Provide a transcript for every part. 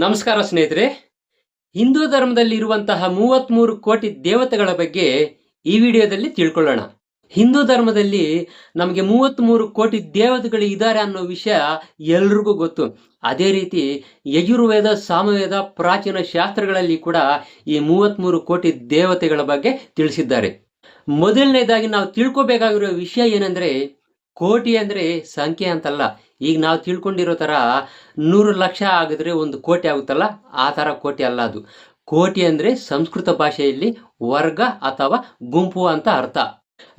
ನಮಸ್ಕಾರ ಸ್ನೇಹಿತರೆ. ಹಿಂದೂ ಧರ್ಮದಲ್ಲಿ ಇರುವಂತಹ ಮೂವತ್ಮೂರು ಕೋಟಿ ದೇವತೆಗಳ ಬಗ್ಗೆ ಈ ವಿಡಿಯೋದಲ್ಲಿ ತಿಳ್ಕೊಳ್ಳೋಣ. ಹಿಂದೂ ಧರ್ಮದಲ್ಲಿ ನಮಗೆ ಮೂವತ್ತ್ಮೂರು ಕೋಟಿ ದೇವತೆಗಳು ಇದ್ದಾರೆ ಅನ್ನೋ ವಿಷಯ ಎಲ್ರಿಗೂ ಗೊತ್ತು. ಅದೇ ರೀತಿ ಯಜುರ್ವೇದ, ಸಾಮವೇದ, ಪ್ರಾಚೀನ ಶಾಸ್ತ್ರಗಳಲ್ಲಿ ಕೂಡ ಈ ಮೂವತ್ತ್ಮೂರು ಕೋಟಿ ದೇವತೆಗಳ ಬಗ್ಗೆ ತಿಳಿಸಿದ್ದಾರೆ. ಮೊದಲನೇದಾಗಿ ನಾವು ತಿಳ್ಕೋಬೇಕಾಗಿರೋ ವಿಷಯ ಏನಂದ್ರೆ ಕೋಟಿ ಅಂದರೆ ಸಂಖ್ಯೆ ಅಂತಲ್ಲ. ಈಗ ನಾವು ತಿಳ್ಕೊಂಡಿರೋ ಥರ ನೂರು ಲಕ್ಷ ಆಗಿದ್ರೆ ಒಂದು ಕೋಟಿ ಆಗುತ್ತಲ್ಲ? ಆ ಥರ ಕೋಟಿ ಅಲ್ಲ ಅದು. ಕೋಟಿ ಅಂದರೆ ಸಂಸ್ಕೃತ ಭಾಷೆಯಲ್ಲಿ ವರ್ಗ ಅಥವಾ ಗುಂಪು ಅಂತ ಅರ್ಥ.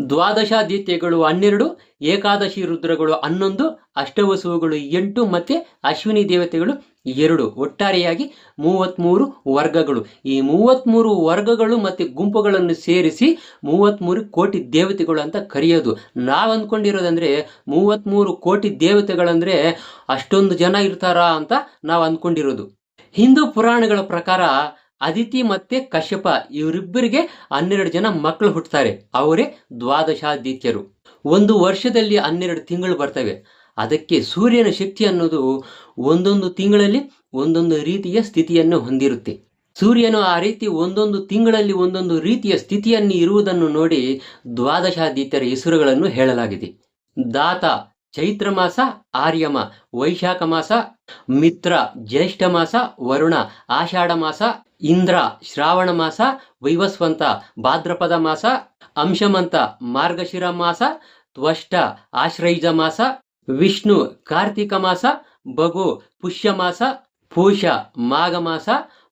ದ್ವಾದಶಾದಿತ್ಯಗಳು ಹನ್ನೆರಡು, ಏಕಾದಶಿ ರುದ್ರಗಳು ಹನ್ನೊಂದು ಅಷ್ಟವಸುಗಳು ಎಂಟು ಮತ್ತೆ ಅಶ್ವಿನಿ ದೇವತೆಗಳು ಎರಡು. ಒಟ್ಟಾರೆಯಾಗಿ ಮೂವತ್ತ್ಮೂರು ವರ್ಗಗಳು. ಈ ಮೂವತ್ತ್ಮೂರು ವರ್ಗಗಳು ಮತ್ತೆ ಗುಂಪುಗಳನ್ನು ಸೇರಿಸಿ ಮೂವತ್ತ್ಮೂರು ಕೋಟಿ ದೇವತೆಗಳು ಅಂತ ಕರೆಯೋದು. ನಾವು ಅಂದ್ಕೊಂಡಿರೋದಂದರೆ ಮೂವತ್ತ್ಮೂರು ಕೋಟಿ ದೇವತೆಗಳಂದರೆ ಅಷ್ಟೊಂದು ಜನ ಇರ್ತಾರಾ ಅಂತ ನಾವು ಅಂದ್ಕೊಂಡಿರೋದು. ಹಿಂದೂ ಪುರಾಣಗಳ ಪ್ರಕಾರ ಅದಿತಿ ಮತ್ತೆ ಕಶ್ಯಪ ಇವರಿಬ್ಬರಿಗೆ ಹನ್ನೆರಡು ಜನ ಮಕ್ಕಳು ಹುಟ್ಟುತ್ತಾರೆ. ಅವರೇ ದ್ವಾದಶಾದಿತ್ಯರು. ಒಂದು ವರ್ಷದಲ್ಲಿ ಹನ್ನೆರಡು ತಿಂಗಳು ಬರ್ತವೆ. ಅದಕ್ಕೆ ಸೂರ್ಯನ ಶಕ್ತಿ ಅನ್ನೋದು ಒಂದೊಂದು ತಿಂಗಳಲ್ಲಿ ಒಂದೊಂದು ರೀತಿಯ ಸ್ಥಿತಿಯನ್ನು ಹೊಂದಿರುತ್ತೆ. ಸೂರ್ಯನು ಆ ರೀತಿ ಒಂದೊಂದು ತಿಂಗಳಲ್ಲಿ ಒಂದೊಂದು ರೀತಿಯ ಸ್ಥಿತಿಯನ್ನು ಇರುವುದನ್ನು ನೋಡಿ ದ್ವಾದಶಾದಿತ್ಯರ ಹೆಸರುಗಳನ್ನು ಹೇಳಲಾಗಿದೆ. ದಾತ ಚೈತ್ರ ಮಾಸ, ಆರ್ಯಮ ವೈಶಾಖ ಮಾಸ, ಮಿತ್ರ ಜ್ಯೇಷ್ಠ ಮಾಸ, ವರುಣ ಆಷಾಢ ಮಾಸ ಇಂದ್ರ ಶ್ರಾವಣ ಮಾಸ, ವೈವಸ್ವಂತ ಭಾದ್ರಪದ ಮಾಸ, ಅಂಶಮಂತ ಮಾರ್ಗಶಿರ ಮಾಸ, ತ್ವಷ್ಟ ಆಶ್ರೈಜ ಮಾಸ, ವಿಷ್ಣು ಕಾರ್ತಿಕ ಮಾಸ ಬಗು ಪುಷ್ಯ ಮಾಸ, ಪೂಷ ಮಾಘ ಮಾಸ,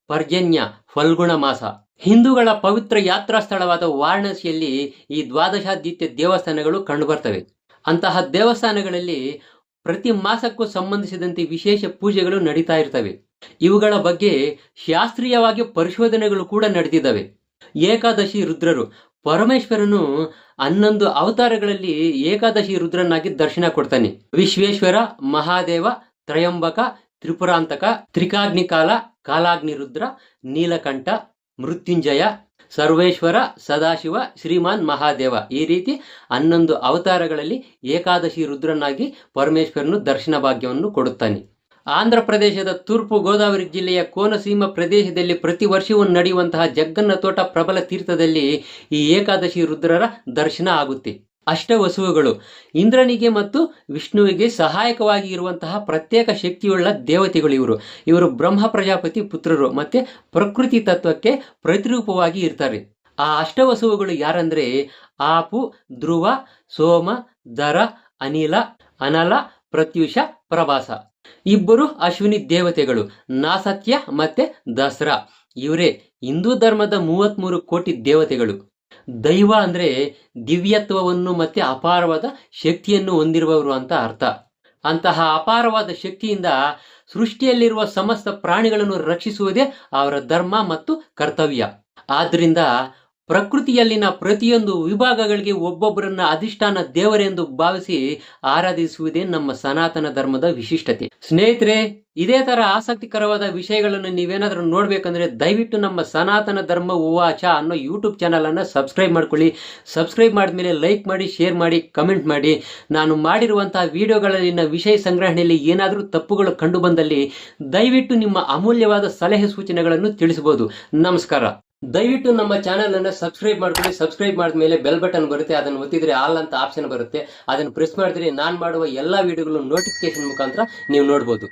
ಪರ್ಜನ್ಯ ಫಲ್ಗುಣ ಮಾಸ. ಹಿಂದೂಗಳ ಪವಿತ್ರ ಯಾತ್ರಾ ಸ್ಥಳವಾದ ವಾರಣಾಸಿಯಲ್ಲಿ ಈ ದ್ವಾದಶಾದಿತ್ಯ ದೇವಸ್ಥಾನಗಳು ಕಂಡುಬರ್ತವೆ. ಅಂತಹ ದೇವಸ್ಥಾನಗಳಲ್ಲಿ ಪ್ರತಿ ಮಾಸಕ್ಕೂ ಸಂಬಂಧಿಸಿದಂತೆ ವಿಶೇಷ ಪೂಜೆಗಳು ನಡೀತಾ ಇರ್ತವೆ. ಇವುಗಳ ಬಗ್ಗೆ ಶಾಸ್ತ್ರೀಯವಾಗಿ ಪರಿಶೋಧನೆಗಳು ಕೂಡ ನಡೆದಿದ್ದಾವೆ. ಏಕಾದಶಿ ರುದ್ರರು ಪರಮೇಶ್ವರನು ಹನ್ನೊಂದು ಅವತಾರಗಳಲ್ಲಿ ಏಕಾದಶಿ ರುದ್ರನಾಗಿ ದರ್ಶನ ಕೊಡ್ತಾನೆ. ವಿಶ್ವೇಶ್ವರ, ಮಹಾದೇವ, ತ್ರಯಂಬಕ, ತ್ರಿಪುರಾಂತಕ ತ್ರಿಕಾಗ್ನಿಕಾಲ ಕಾಲಾಗ್ನಿ ರುದ್ರ, ನೀಲಕಂಠ, ಮೃತ್ಯುಂಜಯ, ಸರ್ವೇಶ್ವರ, ಸದಾಶಿವ, ಶ್ರೀಮಾನ್ ಮಹಾದೇವ. ಈ ರೀತಿ ಹನ್ನೊಂದು ಅವತಾರಗಳಲ್ಲಿ ಏಕಾದಶಿ ರುದ್ರನಾಗಿ ಪರಮೇಶ್ವರನು ದರ್ಶನ ಭಾಗ್ಯವನ್ನು ಕೊಡುತ್ತಾನೆ. ಆಂಧ್ರ ಪ್ರದೇಶದ ತೂರ್ಪು ಗೋದಾವರಿ ಜಿಲ್ಲೆಯ ಕೋನಸೀಮ ಪ್ರದೇಶದಲ್ಲಿ ಪ್ರತಿ ವರ್ಷವೂ ನಡೆಯುವಂತಹ ಜಗ್ಗನ್ನ ತೋಟ ಪ್ರಬಲ ತೀರ್ಥದಲ್ಲಿ ಈ ಏಕಾದಶಿ ರುದ್ರರ ದರ್ಶನ ಆಗುತ್ತೆ. ಅಷ್ಟವಸುವುಗಳು ಇಂದ್ರನಿಗೆ ಮತ್ತು ವಿಷ್ಣುವಿಗೆ ಸಹಾಯಕವಾಗಿ ಇರುವಂತಹ ಪ್ರತ್ಯೇಕ ಶಕ್ತಿಯುಳ್ಳ ದೇವತೆಗಳು ಇವರು. ಇವರು ಬ್ರಹ್ಮ ಪ್ರಜಾಪತಿ ಪುತ್ರರು ಮತ್ತೆ ಪ್ರಕೃತಿ ತತ್ವಕ್ಕೆ ಪ್ರತಿರೂಪವಾಗಿ ಇರ್ತಾರೆ. ಆ ಅಷ್ಟವಸುವುಗಳು ಯಾರಂದ್ರೆ ಆಪು, ಧ್ರುವ, ಸೋಮ, ದರ, ಅನಿಲ, ಅನಲ ಪ್ರತ್ಯುಷ, ಪ್ರವಾಸ. ಇಬ್ಬರು ಅಶ್ವಿನಿ ದೇವತೆಗಳು, ನಾಸತ್ಯ ಮತ್ತೆ ದಸರಾ. ಇವರೇ ಹಿಂದೂ ಧರ್ಮದ ಮೂವತ್ಮೂರು ಕೋಟಿ ದೇವತೆಗಳು. ದೈವ ಅಂದ್ರೆ ದಿವ್ಯತ್ವವನ್ನು ಮತ್ತೆ ಅಪಾರವಾದ ಶಕ್ತಿಯನ್ನು ಹೊಂದಿರುವವರು ಅಂತ ಅರ್ಥ. ಅಂತಹ ಅಪಾರವಾದ ಶಕ್ತಿಯಿಂದ ಸೃಷ್ಟಿಯಲ್ಲಿರುವ ಸಮಸ್ತ ಪ್ರಾಣಿಗಳನ್ನು ರಕ್ಷಿಸುವುದೇ ಅವರ ಧರ್ಮ ಮತ್ತು ಕರ್ತವ್ಯ. ಆದ್ರಿಂದ ಪ್ರಕೃತಿಯಲ್ಲಿನ ಪ್ರತಿಯೊಂದು ವಿಭಾಗಗಳಿಗೆ ಒಬ್ಬೊಬ್ಬರನ್ನ ಅಧಿಷ್ಠಾನ ದೇವರೆಂದು ಭಾವಿಸಿ ಆರಾಧಿಸುವುದೇ ನಮ್ಮ ಸನಾತನ ಧರ್ಮದ ವಿಶಿಷ್ಟತೆ. ಸ್ನೇಹಿತರೆ, ಇದೇ ತರ ಆಸಕ್ತಿಕರವಾದ ವಿಷಯಗಳನ್ನು ನೀವೇನಾದ್ರೂ ನೋಡ್ಬೇಕಂದ್ರೆ ದಯವಿಟ್ಟು ನಮ್ಮ ಸನಾತನ ಧರ್ಮ ಉವಾಚ ಅನ್ನೋ ಯೂಟ್ಯೂಬ್ ಚಾನಲ್ ಅನ್ನ ಸಬ್ಸ್ಕ್ರೈಬ್ ಮಾಡ್ಕೊಳ್ಳಿ. ಸಬ್ಸ್ಕ್ರೈಬ್ ಮಾಡಿದ್ಮೇಲೆ ಲೈಕ್ ಮಾಡಿ ಶೇರ್ ಮಾಡಿ ಕಮೆಂಟ್ ಮಾಡಿ. ನಾನು ಮಾಡಿರುವಂತಹ ವಿಡಿಯೋಗಳಲ್ಲಿನ ವಿಷಯ ಸಂಗ್ರಹಣೆಯಲ್ಲಿ ಏನಾದರೂ ತಪ್ಪುಗಳು ಕಂಡು ಬಂದಲ್ಲಿ ದಯವಿಟ್ಟು ನಿಮ್ಮ ಅಮೂಲ್ಯವಾದ ಸಲಹೆ ಸೂಚನೆಗಳನ್ನು ತಿಳಿಸಬಹುದು. ನಮಸ್ಕಾರ. ದಯವಿಟ್ಟು ನಮ್ಮ ಚಾನೆಲ್ ಅನ್ನ ಸಬ್ಸ್ಕ್ರೈಬ್ ಮಾಡ್ಕೊಳ್ಳಿ. ಸಬ್ಸ್ಕ್ರೈಬ್ ಮಾಡಿದ್ಮೇಲೆ ಬೆಲ್ ಬಟನ್ ಬರುತ್ತೆ. ಅದನ್ನು ಒತ್ತಿದ್ರೆ ಆಲ್ ಅಂತ ಆಪ್ಷನ್ ಬರುತ್ತೆ. ಅದನ್ನು ಪ್ರೆಸ್ ಮಾಡಿದ್ರೆ ನಾನು ಮಾಡುವ ಎಲ್ಲಾ ವಿಡಿಯೋಗಳು ನೋಟಿಫಿಕೇಶನ್ ಮುಖಾಂತರ ನೀವು ನೋಡ್ಬೋದು.